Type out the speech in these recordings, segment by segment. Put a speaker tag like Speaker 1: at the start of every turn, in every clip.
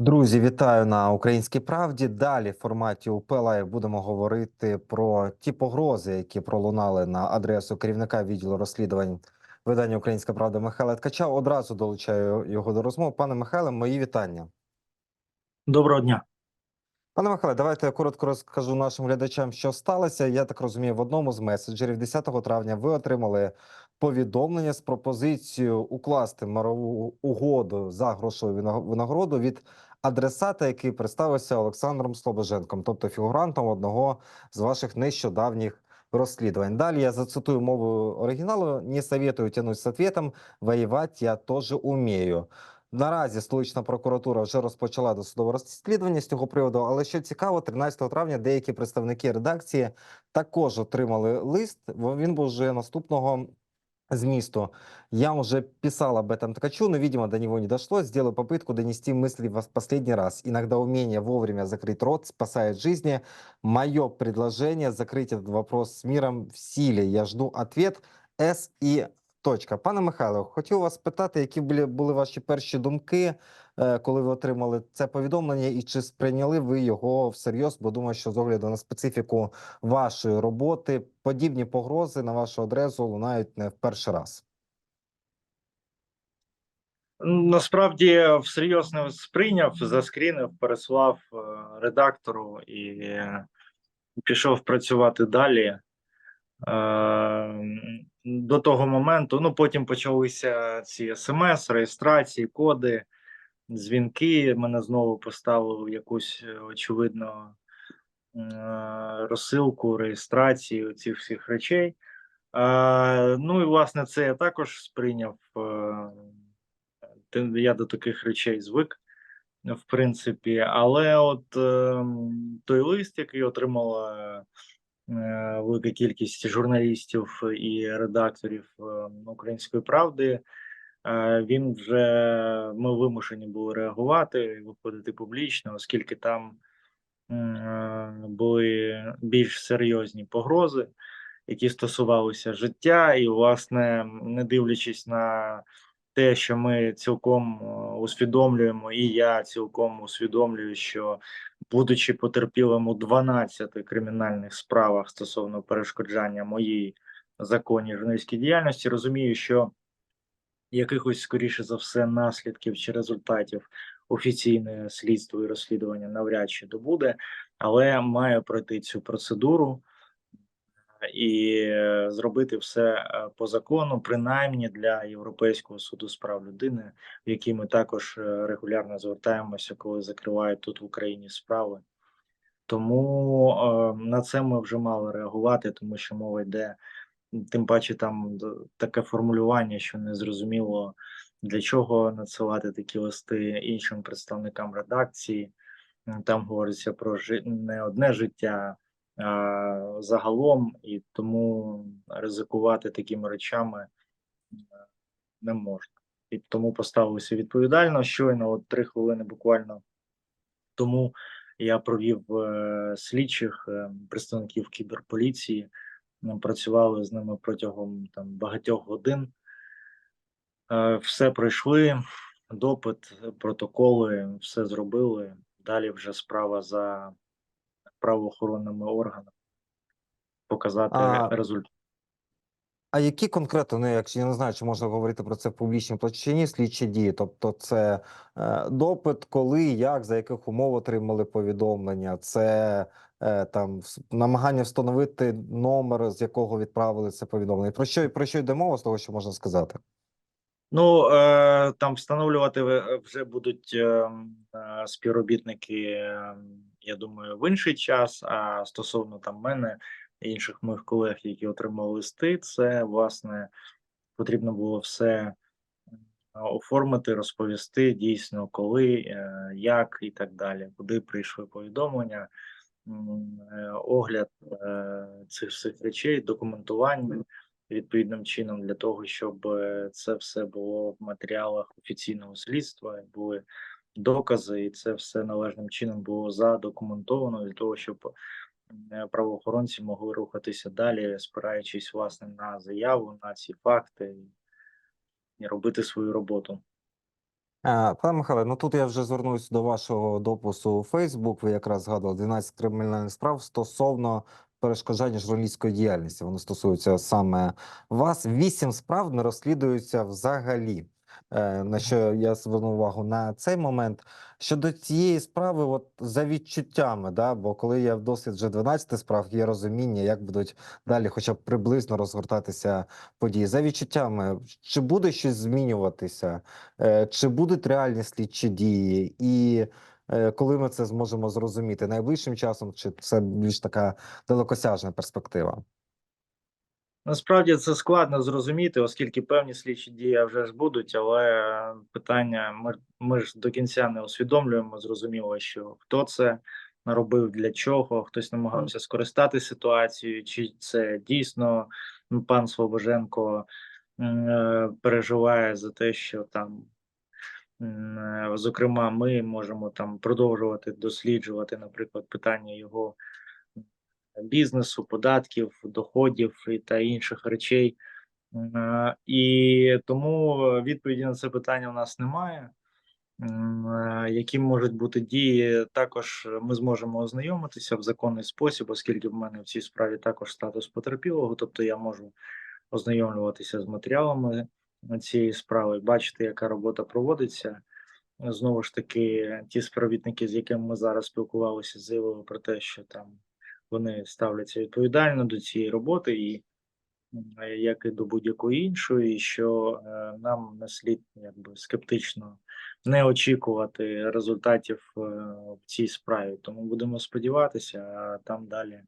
Speaker 1: Друзі, вітаю на Українській правді. Далі в форматі УП Лайв будемо говорити про ті погрози, які пролунали на адресу керівника відділу розслідувань видання Українська Правда Михайла Ткача. Одразу долучаю його до розмови. Пане Михайле, мої вітання.
Speaker 2: Доброго дня.
Speaker 1: Пане Михайле, давайте я коротко розкажу нашим глядачам, що сталося. Я так розумію, в одному з меседжерів 10 травня ви отримали повідомлення з пропозицією укласти мирову угоду за грошову винагороду від адресата, який представився Олександром Слобоженком, тобто фігурантом одного з ваших нещодавніх розслідувань. Далі я зацитую мову оригіналу: не советую тянуть з ответом, воювати я теж умію. Наразі столична прокуратура вже розпочала досудове розслідування з цього приводу. Але що цікаво, 13 травня деякі представники редакції також отримали лист. Він був вже наступного змісту. Я уже писал об этом Ткачу, но, видимо, до него не дошло. Сделаю попытку донести мысли в последний раз. Иногда умение вовремя закрыть рот спасает жизни. Мое предложение закрыть этот вопрос с миром в силе. Я жду ответ. С і точка. Пане Михайло, хотів вас питати, які були, ваші перші думки, е, коли ви отримали це повідомлення, і чи сприйняли ви його всерйоз? Бо думаю, що з огляду на специфіку вашої роботи подібні погрози на вашу адресу лунають не в перший раз.
Speaker 2: Насправді всерйоз не сприйняв, заскрінив, переслав е, редактору і е, пішов працювати далі. До того моменту, ну потім почалися ці смс, реєстрації, коди, дзвінки. Мене знову поставили в якусь е, очевидно е, розсилку, реєстрацію цих всіх речей. Ну і власне це я також сприйняв. е, я до таких речей звик, в принципі. Але от е, той лист, який отримала велика кількість журналістів і редакторів е, Української правди, е, він вже ми вимушені були реагувати, і виходити публічно, оскільки там е, були більш серйозні погрози, які стосувалися життя, і, власне, не дивлячись на те, що ми цілком е, усвідомлюємо, і я цілком усвідомлюю, що будучи потерпілим у 12 кримінальних справах стосовно перешкоджання моїй законній журналістській діяльності, розумію, що якихось скоріше за все наслідків чи результатів офіційне слідство і розслідування навряд чи добуде, але маю пройти цю процедуру і е, зробити все е, по закону, принаймні для Європейського суду з прав людини, в який ми також е, регулярно звертаємося, коли закривають тут в Україні справи. Тому на це ми вже мали реагувати, тому що мова йде, тим паче там таке формулювання, що не зрозуміло для чого надсилати такі листи іншим представникам редакції. Там говориться про не одне життя, загалом, і тому ризикувати такими речами е, не можна. І тому поставилися відповідально. Щойно, от три хвилини буквально тому я провів е, слідчих е, представників кіберполіції. Ми працювали з ними протягом там багатьох годин. Е, Все пройшли, допит, протоколи, все зробили. Далі вже справа за правоохоронними органами показати
Speaker 1: А-
Speaker 2: результат.
Speaker 1: А які конкретно, ну якщо я не знаю, чи можна говорити про це в публічній площині, слідчі дії? Тобто, це е, допит, коли, як, за яких умов отримали повідомлення, це е, там намагання встановити номер, з якого відправили це повідомлення. Про що про що йде мова з того, що можна сказати?
Speaker 2: Ну е, там встановлювати вже будуть е, е, співробітники, е, я думаю, в інший час. А стосовно там мене і інших моїх колег, які отримали листи, це власне потрібно було все е, оформити, розповісти дійсно, коли, е, як і так далі, куди прийшли повідомлення, е, огляд цих всіх речей, документування відповідним чином для того, щоб це все було в матеріалах офіційного слідства, були докази, і це все належним чином було задокументовано для того, щоб е, правоохоронці могли рухатися далі, спираючись власне на заяву, на ці факти і робити свою роботу.
Speaker 1: Е, Пане Михайле, ну тут я вже звернусь до вашого допису у Фейсбук. Ви якраз згадували 12 кримінальних справ стосовно перешкоджання журналістської діяльності. Вони стосуються саме вас. Вісім справ не розслідуються взагалі. Е, На що я звернув увагу на цей момент. Щодо цієї справи, от за відчуттями, да, бо коли є досвід вже 12 справ, є розуміння, як будуть далі, хоча б приблизно розгортатися події. За відчуттями, чи буде щось змінюватися? Е, Чи будуть реальні слідчі дії, і е, коли ми це зможемо зрозуміти найближчим часом, чи це більш така далекосяжна перспектива?
Speaker 2: Насправді це складно зрозуміти, оскільки певні слідчі дії вже ж будуть, але питання ми, ми ж до кінця не усвідомлюємо. Зрозуміло, що хто це робив, для чого, хтось намагався скористати ситуацією, чи це дійсно пан Слобоженко е, переживає за те, що там. е, Зокрема, ми можемо там продовжувати досліджувати, наприклад, питання його бізнесу, податків, доходів і та інших речей. Е, І тому відповіді на це питання у нас немає. Е, Які можуть бути дії, також ми зможемо ознайомитися в законний спосіб, оскільки в мене в цій справі також статус потерпілого, тобто я можу ознайомлюватися з матеріалами цієї справи, бачити, яка робота проводиться. Знову ж таки, ті співробітники, з якими ми зараз спілкувалися, заявили про те, що там вони ставляться відповідально до цієї роботи, і як і до будь-якої іншої, що е, нам не слід якби скептично не очікувати результатів е, в цій справі. Тому будемо сподіватися, а там далі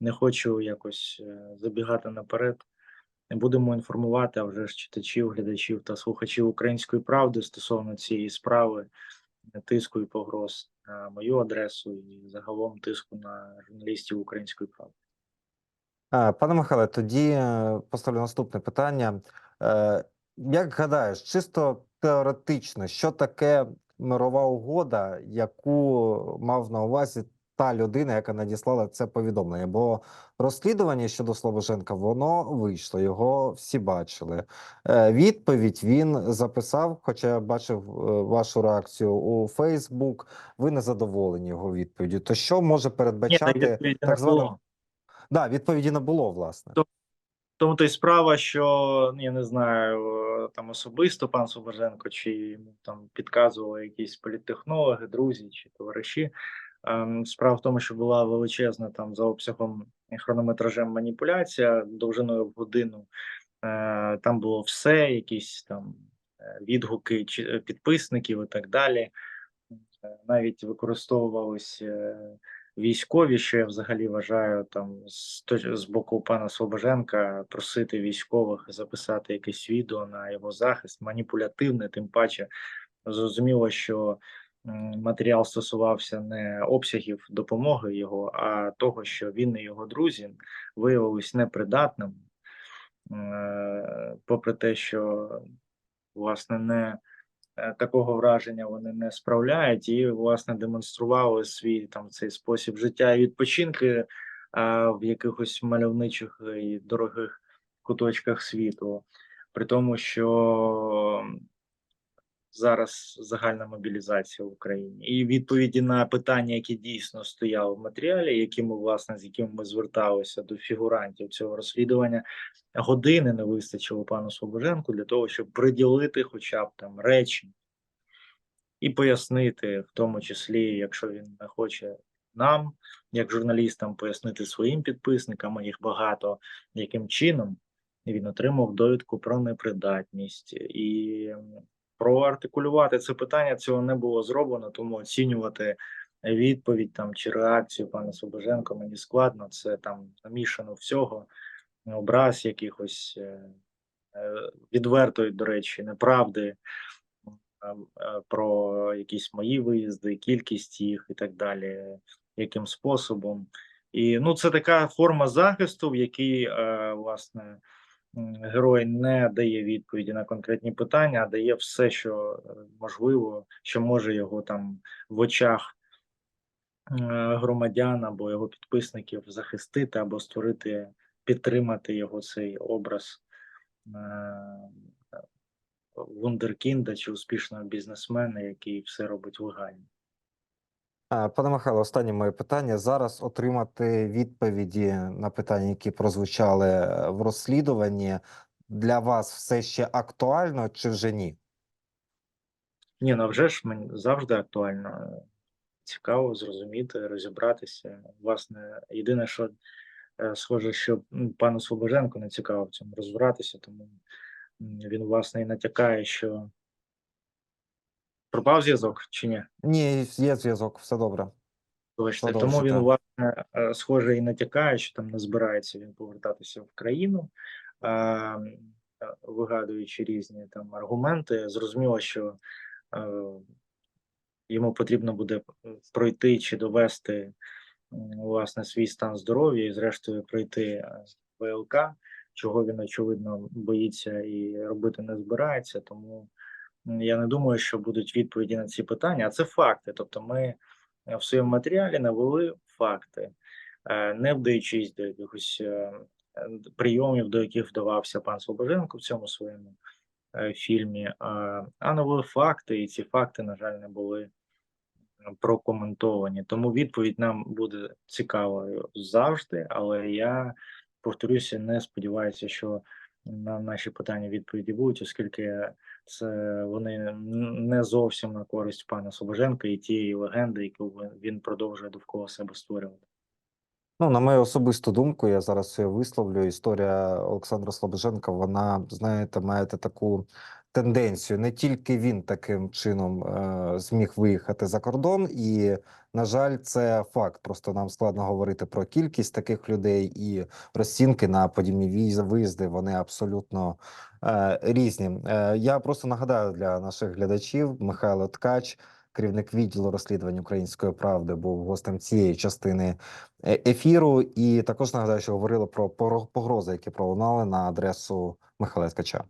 Speaker 2: не хочу якось е, забігати наперед. Будемо інформувати а вже ж читачів, глядачів та слухачів української правди стосовно цієї справи, тиску і погроз мою адресу і загалом тиску на журналістів української правди.
Speaker 1: Пане Михайле, тоді е, поставлю наступне питання. Е, Як гадаєш, чисто теоретично, що таке мирова угода, яку мав на увазі та людина, яка надіслала це повідомлення? Бо розслідування щодо Слобоженка воно вийшло, його всі бачили. Е, Відповідь він записав, хоча я бачив е, вашу реакцію у Фейсбук. Ви не задоволені його відповіддю. То що може передбачати
Speaker 2: відповіді
Speaker 1: так
Speaker 2: не було.
Speaker 1: Да, відповіді не було, власне.
Speaker 2: Тому то й справа, що ну, я не знаю, е, там особисто пан Собоженко, чи йому там підказували якісь політтехнологи, друзі чи товариші. Ем, Справа в тому, що була величезна там за обсягом хронометражем маніпуляція довжиною в годину. Е, Там було все, якісь там е, відгуки е, підписників і так далі. Навіть використовувались військові, що я взагалі вважаю там з, боку пана Слобоженка просити військових записати якесь відео на його захист, маніпулятивне, тим паче зрозуміло, що матеріал стосувався не обсягів допомоги його, а того, що він і його друзі виявились непридатними, Е, попри те, що власне не е, такого враження вони не справляють і власне демонстрували свій там цей спосіб життя і відпочинки а, в якихось мальовничих і дорогих куточках світу, при тому, що зараз загальна мобілізація в Україні, і відповіді на питання, які дійсно стояли в матеріалі, які ми власне з якими ми зверталися до фігурантів цього розслідування, години не вистачило пану Слобоженку для того, щоб приділити хоча б там речі і пояснити, в тому числі, якщо він не хоче нам, як журналістам, пояснити своїм підписникам, їх багато, яким чином він отримав довідку про непридатність. І проартикулювати це питання цього не було зроблено, тому оцінювати відповідь там чи реакцію пана Собоженко мені складно. Це там намішано всього, образ якихось е, е, відвертої, до речі, неправди е, про якісь мої виїзди, кількість їх і так далі, яким способом. І ну, це така форма захисту, в якій е, власне герой не дає відповіді на конкретні питання, а дає все, що е, можливо, що може його там в очах е, громадян або його підписників захистити або створити, підтримати його цей образ е, вундеркінда чи успішного бізнесмена, який все робить легально.
Speaker 1: Е, Пане Михайло, останнє моє питання. Зараз отримати відповіді на питання, які прозвучали е, в розслідуванні, для вас все ще актуально чи вже ні?
Speaker 2: Ні, ну вже ж мені завжди актуально. Цікаво зрозуміти, розібратися. Власне, єдине, що е, схоже, що пану Слобоженку не цікаво в цьому розбиратися, тому він, власне, і натякає, що пропав зв'язок чи ні?
Speaker 1: Ні, є зв'язок, все добре.
Speaker 2: Вибачте, тому
Speaker 1: Продовжуйте.
Speaker 2: він, власне, е, схоже, і натякає, що там не збирається він повертатися в країну, е, вигадуючи різні там аргументи. Зрозуміло, що е, йому потрібно буде пройти чи довести власне свій стан здоров'я і, зрештою, пройти ВЛК, чого він очевидно боїться і робити не збирається. Тому я не думаю, що будуть відповіді на ці питання. А це факти. Тобто, ми е, в своєму матеріалі навели факти, е, не вдаючись до якихось е, прийомів, до яких вдавався пан Слобоженко в цьому своєму фільмі, а, навели факти, і ці факти, на жаль, не були прокоментовані. Тому відповідь нам буде цікавою завжди, але я повторюся, не сподіваюся, що на наші питання відповіді будуть, оскільки це вони не зовсім на користь пана Собоженка і тієї легенди, яку він- продовжує довкола себе створювати.
Speaker 1: Ну, на мою особисту думку, я зараз її висловлю. Історія Олександра Слобоженка, вона, знаєте, має таку тенденцію. Не тільки він таким чином е, зміг виїхати за кордон, і, на жаль, це факт. Просто нам складно говорити про кількість таких людей і розцінки на подібні виїзди. Вони абсолютно е, різні. Е, я просто нагадаю для наших глядачів Михайло Ткач. Керівник відділу розслідувань української правди був гостем цієї частини е, ефіру. І також нагадаю, що говорили про погрози, які пролунали на адресу Михайла Ткача.